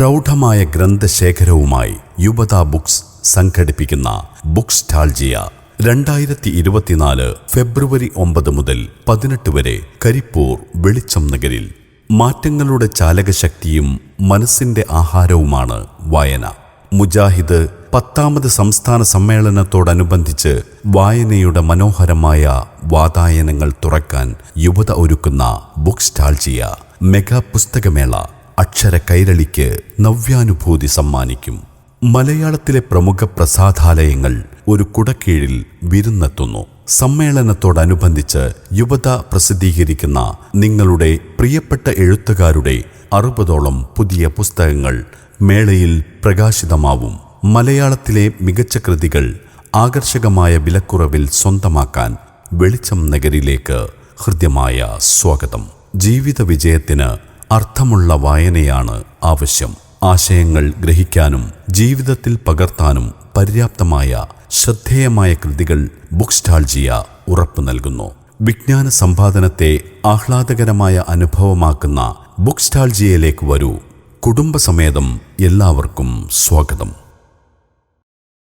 പ്രൗഢമായ ഗ്രന്ഥശേഖരവുമായി യുവത ബുക്സ് സംഘടിപ്പിക്കുന്ന ബുക്സ് ടാൾജിയ രണ്ടായിരത്തി ഇരുപത്തിനാല് ഫെബ്രുവരി ഒമ്പത് മുതൽ പതിനെട്ട് വരെ കരിപ്പൂർ വെളിച്ചം നഗരിൽ. മാറ്റങ്ങളുടെ ചാലകശക്തിയും മനസ്സിന്റെ ആഹാരവുമാണ് വായന. മുജാഹിദ് പത്താമത് സംസ്ഥാന സമ്മേളനത്തോടനുബന്ധിച്ച് വായനയുടെ മനോഹരമായ വാതായനങ്ങൾ തുറക്കാൻ യുവത ഒരുക്കുന്ന ബുക്സ് സ്റ്റാൾജിയ മെഗാ പുസ്തകമേള അക്ഷര കൈരളിക്ക് നവ്യാനുഭൂതി സമ്മാനിക്കും. മലയാളത്തിലെ പ്രമുഖ പ്രസാദാലയങ്ങൾ ഒരു കുടക്കീഴിൽ വിരുന്നെത്തുന്നു. സമ്മേളനത്തോടനുബന്ധിച്ച് യുവത പ്രസിദ്ധീകരിക്കുന്ന നിങ്ങളുടെ പ്രിയപ്പെട്ട എഴുത്തുകാരുടെ അറുപതോളം പുതിയ പുസ്തകങ്ങൾ മേളയിൽ പ്രകാശിതമാവും. മലയാളത്തിലെ മികച്ച കൃതികൾ ആകർഷകമായ വിലക്കുറവിൽ സ്വന്തമാക്കാൻ വെളിച്ചം നഗരിലേക്ക് ഹൃദ്യമായ സ്വാഗതം. ജീവിത വിജയത്തിന് അർത്ഥമുള്ള വായനയാണ് ആവശ്യം. ആശയങ്ങൾ ഗ്രഹിക്കാനും ജീവിതത്തിൽ പകർത്താനും പര്യാപ്തമായ ശ്രദ്ധേയമായ കൃതികൾ ബുക്ക് സ്റ്റാൾജിയ ഉറപ്പു നൽകുന്നു. വിജ്ഞാന സമ്പാദനത്തെ ആഹ്ലാദകരമായ അനുഭവമാക്കുന്ന ബുക്ക് സ്റ്റാൾജിയയിലേക്ക് വരൂ. കുടുംബസമേതം എല്ലാവർക്കും സ്വാഗതം.